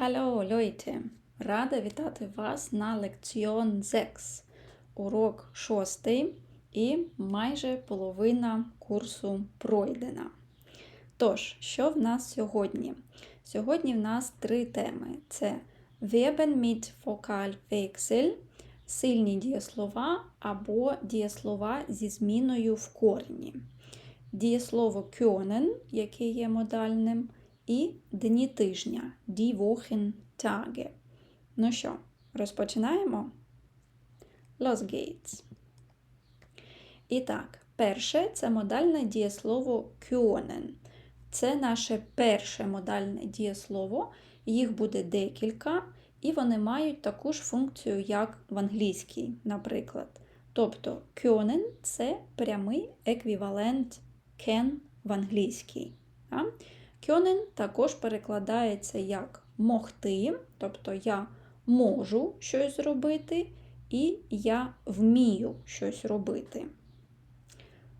Hallo Leute! Рада вітати вас на лекціон 6, урок 6 і майже половина курсу пройдена. Тож, що в нас сьогодні? Сьогодні в нас три теми: це Verben mit Vokalwechsel, сильні дієслова або дієслова зі зміною в корені. Дієслово können, яке є модальним і дні тижня die Wochen Tage. Ну що, розпочинаємо? Los geht's. І так, перше це модальне дієслово können. Це наше перше модальне дієслово, їх буде декілька, і вони мають таку ж функцію, як в англійській, наприклад. Тобто können – це прямий еквівалент can в англійській. Кьонен також перекладається як могти, тобто я можу щось зробити, і я вмію щось робити.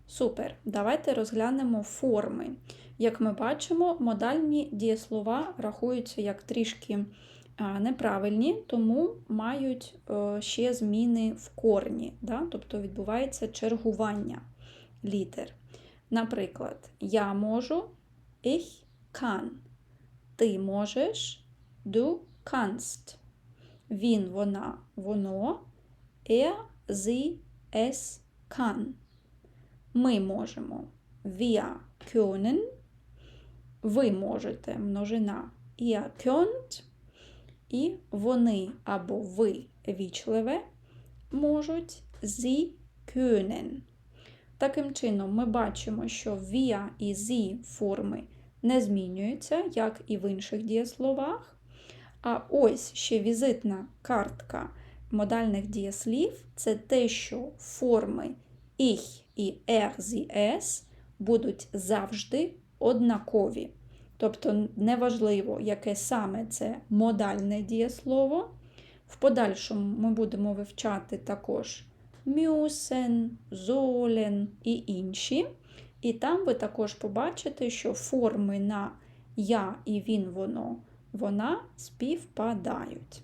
Супер. Давайте розглянемо форми. Як ми бачимо, модальні дієслова рахуються як трішки неправильні, тому мають е, ще зміни в корні, да? тобто відбувається чергування літер. Наприклад, я можу, ich kann. Ти можеш, du kannst. Він, вона, воно, er, sie, es kann. Ми можемо. Wir können. Ви можете множина. Ihr könnt. І вони або ви вічливе можуть sie können. Таким чином, ми бачимо, що wir і sie форми не змінюються, як і в інших дієсловах. А ось ще візитна картка модальних дієслів це те, що форми ich і sie, es будуть завжди однакові. Тобто неважливо, яке саме це модальне дієслово. В подальшому ми будемо вивчати також мюсен, золен і інші. І там ви також побачите, що форми на я і він, воно, вона співпадають.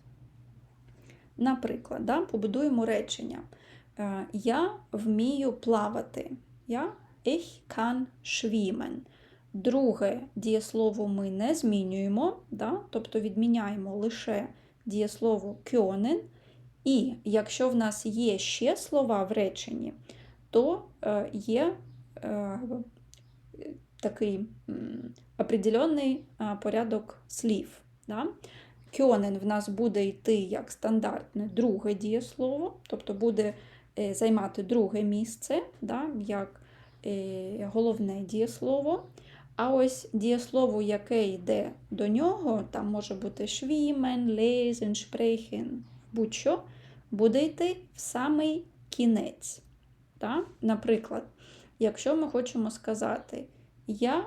Наприклад, да, побудуємо речення. Е, я вмію плавати. Я ich kann schwimmen. Друге дієслово ми не змінюємо, да, тобто відміняємо лише дієслово können. І якщо в нас є ще слова в реченні, то е, є такий определенний порядок слів. Да? Кьонен в нас буде йти як стандартне друге дієслово, тобто буде е, займати друге місце, да? як е, головне дієслово. А ось дієслово, яке йде до нього, там може бути schwimmen, lesen, sprechen, будь-що, буде йти в самий кінець. Да? Наприклад, Якщо ми хочемо сказати, я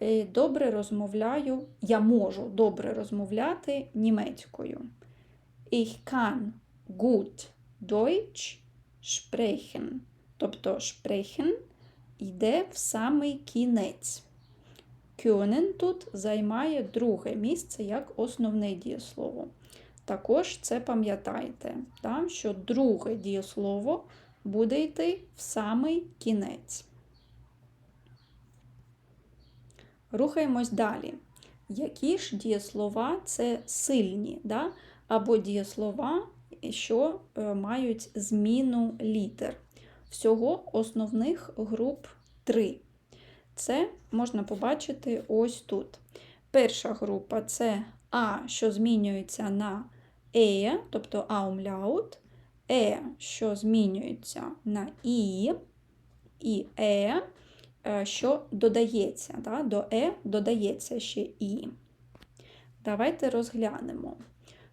е, добре розмовляю, я можу добре розмовляти німецькою. Ich kann gut Deutsch sprechen. Тобто sprechen йде в самий кінець. Können тут займає друге місце як основне дієслово. Також це пам'ятайте, що друге дієслово буде йти в самий кінець. Рухаємось далі. Які ж дієслова це сильні, да? або дієслова, що е, мають зміну літер. Всього основних груп три. Це можна побачити ось тут. Перша група це А, що змінюється на Е, тобто аумляут, Е, що змінюється на І, і Е, Е, що додається. Да? До Е додається ще І. Давайте розглянемо.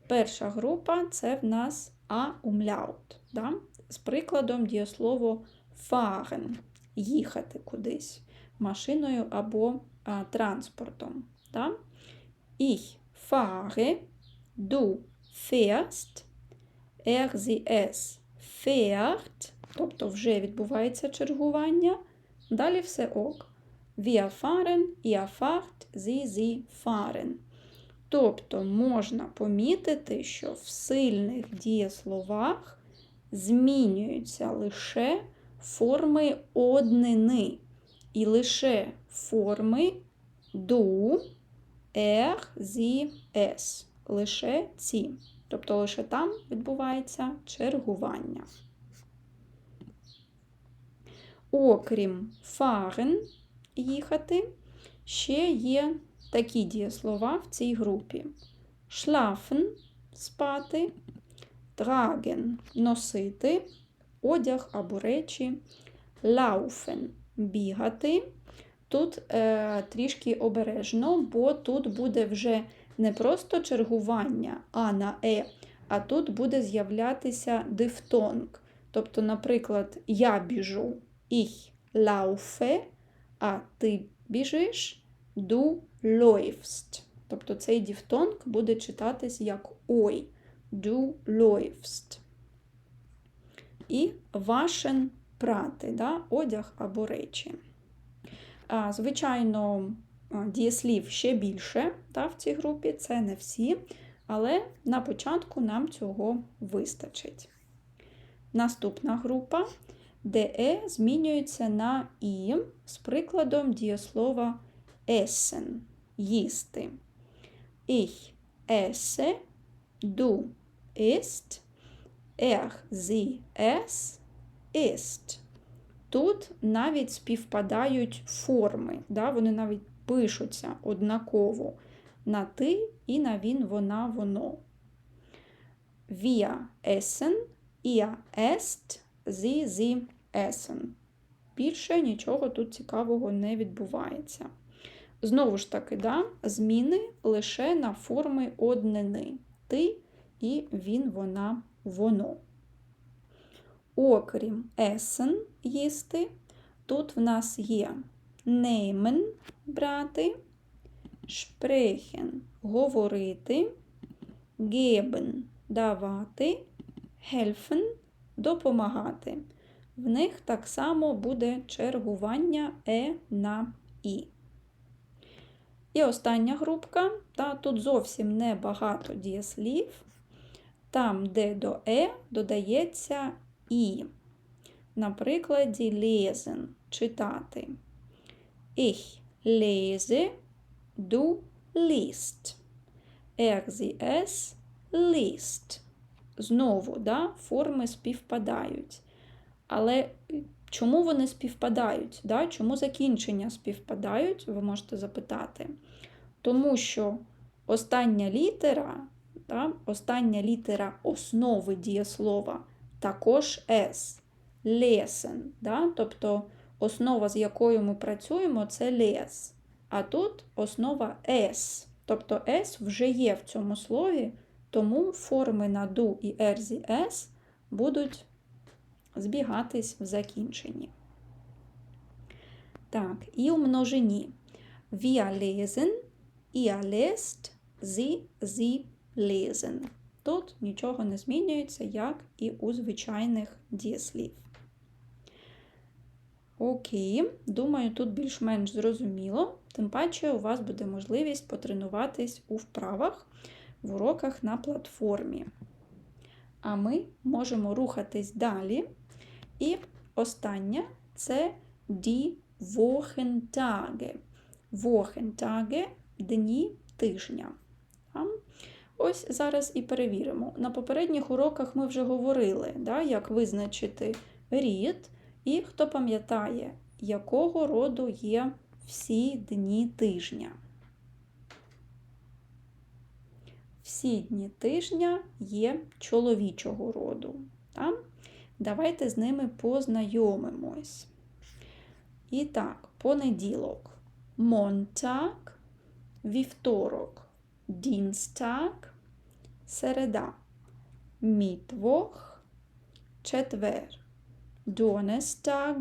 Перша група це в нас А-умляут. Да? З прикладом дієслово fahren – їхати кудись машиною або а, транспортом. Да? Ich fahre, du fährst, er, sie, es fährt, тобто вже відбувається чергування. Далі все ок. Wir fahren, ihr fahrt, sie, sie fahren. Тобто можна помітити, що в сильних дієсловах змінюються лише форми однини і лише форми ду, ер, зі, ес. Лише ці. Тобто лише там відбувається чергування. Окрім фарен їхати, ще є такі дієслова в цій групі: шлафен спати, драген носити, одяг або речі, лауфен бігати. Тут е, трішки обережно, бо тут буде вже не просто чергування А на Е, а тут буде з'являтися дифтонг. Тобто, наприклад, я біжу ich laufe, а ти біжиш du läufst. Тобто цей дифтонг буде читатись як ой, du läufst. І вашен прати, да? одяг або речі. А, Звичайно, дієслів ще більше да, в цій групі, це не всі, але на початку нам цього вистачить. Наступна група, де е змінюється на і з прикладом дієслова essen їсти. Ich esse, du isst, er, sie, es ist. Тут навіть співпадають форми, да? вони навіть пишуться однаково на ти і на він, вона, воно. Wir essen, ihr esst, sie, sie essen. Більше нічого тут цікавого не відбувається. Знову ж таки, да, зміни лише на форми однини. Ти і він, вона, воно. Окрім есен їсти, тут в нас є nehmen брати, sprechen говорити, geben давати, helfen допомагати. В них так само буде чергування е на і. І остання групка, та тут зовсім не багато дієслів. Там, де до е додається і. Наприклад, lesen читати. Ich lese, du liest. Er, sie, es liest. Знову да, форми співпадають. Але чому вони співпадають? Да? Чому закінчення співпадають, ви можете запитати. Тому що остання літера, да, остання літера основи дієслова також S. Lesen. Да? Тобто основа, з якою ми працюємо, це лес. А тут основа S. Тобто S вже є в цьому слові, тому форми на ду і ерзі S будуть збігатись в закінченні. Так, і у множині. Wir lesen, ihr lest, sie, sie lesen. Тут нічого не змінюється, як і у звичайних дієслів. Окей, думаю, тут більш-менш зрозуміло, тим паче у вас буде можливість потренуватись у вправах в уроках на платформі. А ми можемо рухатись далі. І останнє це die Wochentage. Wochentage – дні тижня. Ось зараз і перевіримо. На попередніх уроках ми вже говорили, да, як визначити рід. І хто пам'ятає, якого роду є всі дні тижня. Всі дні тижня є чоловічого роду. Так? Давайте з ними познайомимось. І так, понеділок. Монтак, вівторок, дінстак, середа, мітвох, четвер. Донестаг,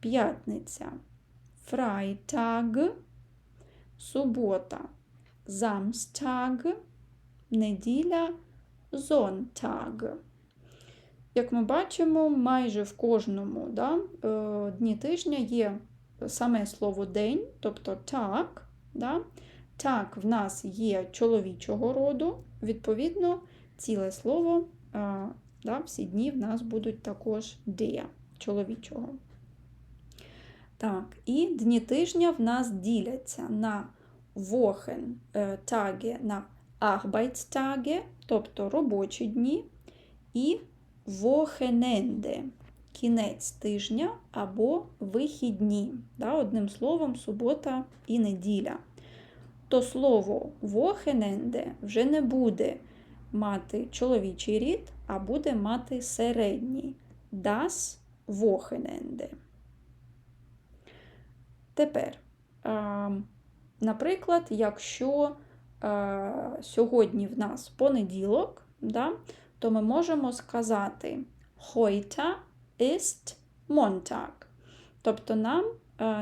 п'ятниця, фрайтаг, субота, замстаг, неділя, зонтаг. Як ми бачимо, майже в кожному да, е, дні тижня є саме слово день, тобто так, да, Так, в нас є чоловічого роду, відповідно, ціле слово, да, всі дні в нас будуть також der, чоловічого. Так, і дні тижня в нас діляться на Wochen, е, Tage, на Arbeitstage, тобто робочі дні, і Wochenende, кінець тижня або вихідні. Да, Одним словом, субота і неділя. То слово Wochenende вже не буде мати чоловічий рід, а буде мати середній Das Wochenende. Тепер, наприклад, якщо сьогодні в нас понеділок, да, то ми можемо сказати Heute ist Montag. Тобто нам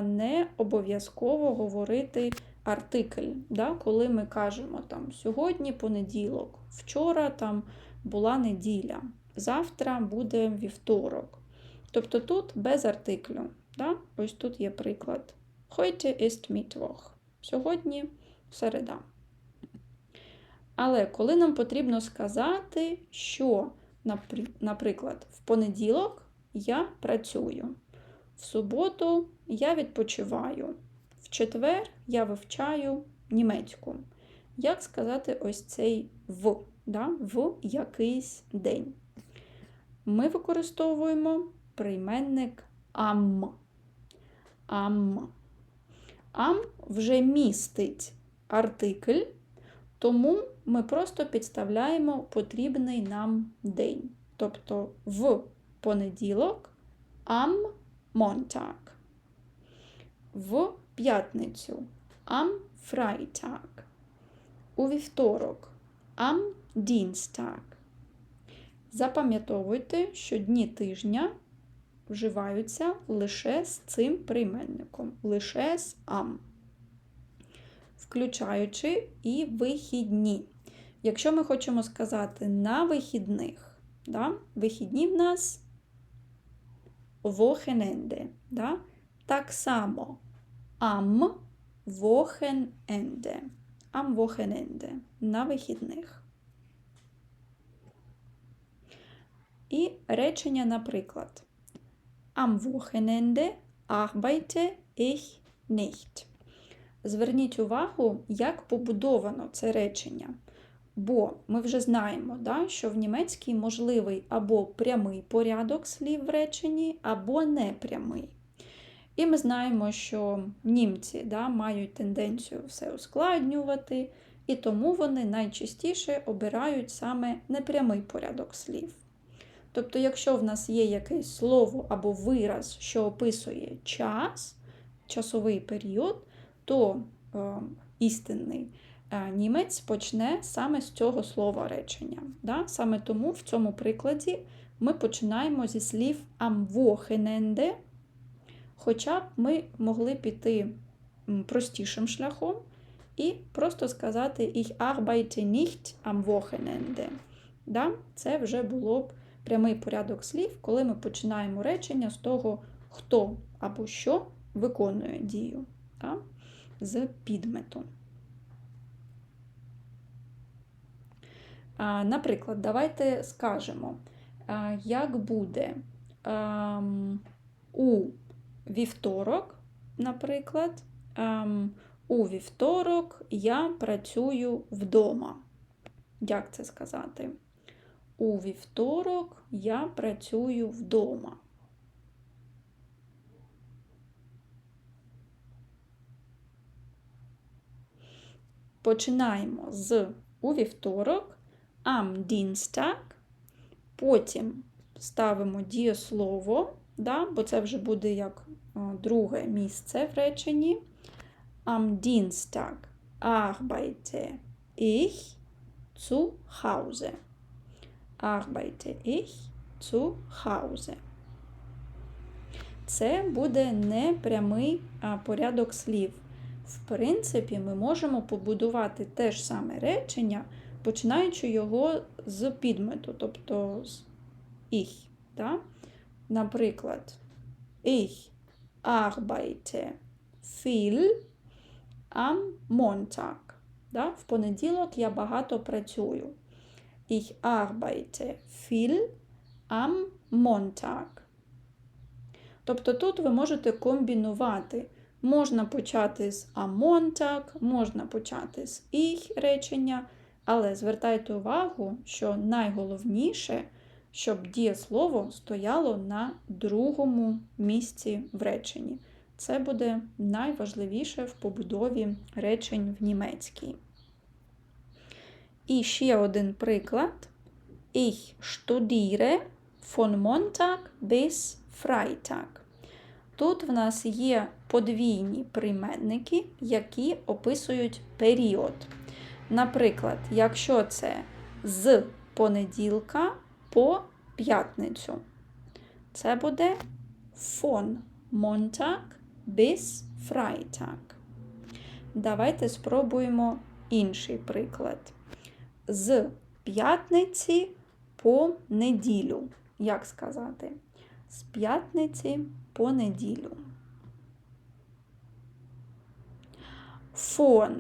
не обов'язково говорити артикль, да, коли ми кажемо там сьогодні понеділок, вчора там була неділя, завтра буде вівторок. Тобто тут без артиклю. Да? Ось тут є приклад. Heute ist Mittwoch. Сьогодні середа. Але коли нам потрібно сказати, що, наприклад, в понеділок я працюю, в суботу я відпочиваю, в четвер я вивчаю німецьку. Як сказати ось цей в, да? в якийсь день? Ми використовуємо прийменник ам. Ам. Ам вже містить артикль, тому ми просто підставляємо потрібний нам день. Тобто в понеділок ам Montag. В п'ятницю am Freitag. У вівторок am Dienstag. Запам'ятовуйте, що дні тижня вживаються лише з цим прийменником, лише з ам, включаючи і вихідні. Якщо ми хочемо сказати на вихідних, да, вихідні в нас Wochenende, да, так само am Wochenende. Am Wochenende на вихідних. І речення, наприклад. Am Wochenende arbeite ich nicht. Зверніть увагу, як побудовано це речення. Бо ми вже знаємо, да, що в німецькій можливий або прямий порядок слів в реченні, або непрямий. І ми знаємо, що німці да, мають тенденцію все ускладнювати, і тому вони найчастіше обирають саме непрямий порядок слів. Тобто, якщо в нас є якесь слово або вираз, що описує час, часовий період, то е, істинний е, німець почне саме з цього слова речення. Да? Саме тому в цьому прикладі ми починаємо зі слів Wochenende, Хоча б ми могли піти простішим шляхом і просто сказати Ich arbeite nicht am Wochenende. Да? Це вже було б прямий порядок слів, коли ми починаємо речення з того, хто або що виконує дію да? З підметом. Наприклад, давайте скажемо, як буде ем, у вівторок, наприклад, ем, у вівторок я працюю вдома. Як це сказати? У вівторок я працюю вдома. Починаємо з у вівторок, am Dienstag, потім ставимо дієслово, да, бо це вже буде як друге місце в реченні. Am Dienstag arbeite ich zu Hause. Arbeite ich zu Hause. Це буде непрямий порядок слів. В принципі, ми можемо побудувати те ж саме речення, починаючи його з підмету, тобто з ich. Да? Наприклад, ich arbeite viel am Montag. Да? В понеділок я багато працюю. Ich arbeite viel am Montag. Тобто тут ви можете комбінувати. Можна почати з Montag, можна почати з ich речення, але звертайте увагу, що найголовніше, щоб дієслово стояло на другому місці в реченні. Це буде найважливіше в побудові речень в німецькій. І ще один приклад. Ich studiere von Montag bis Freitag. Тут в нас є подвійні прийменники, які описують період. Наприклад, якщо це з понеділка по п'ятницю, це буде von Montag bis Freitag. Давайте спробуємо інший приклад. З п'ятниці по неділю. Як сказати? З п'ятниці по неділю. Von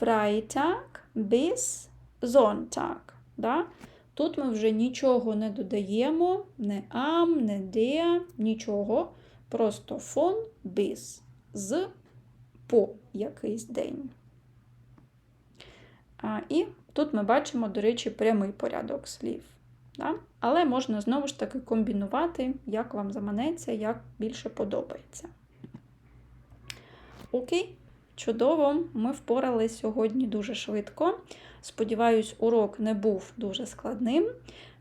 Freitag bis Sonntag. Да? Тут ми вже нічого не додаємо, не am, не der, нічого. Просто von bis з по якийсь день. А, І тут ми бачимо, до речі, прямий порядок слів. Да? Але можна знову ж таки комбінувати, як вам заманеться, як більше подобається. Окей, чудово, ми впоралися сьогодні дуже швидко. Сподіваюсь, урок не був дуже складним.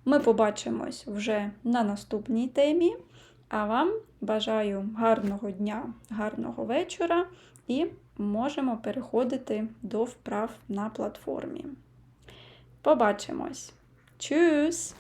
Ми побачимось вже на наступній темі. А вам бажаю гарного дня, гарного вечора і можемо переходити до вправ на платформі. Побачимось! Tschüss!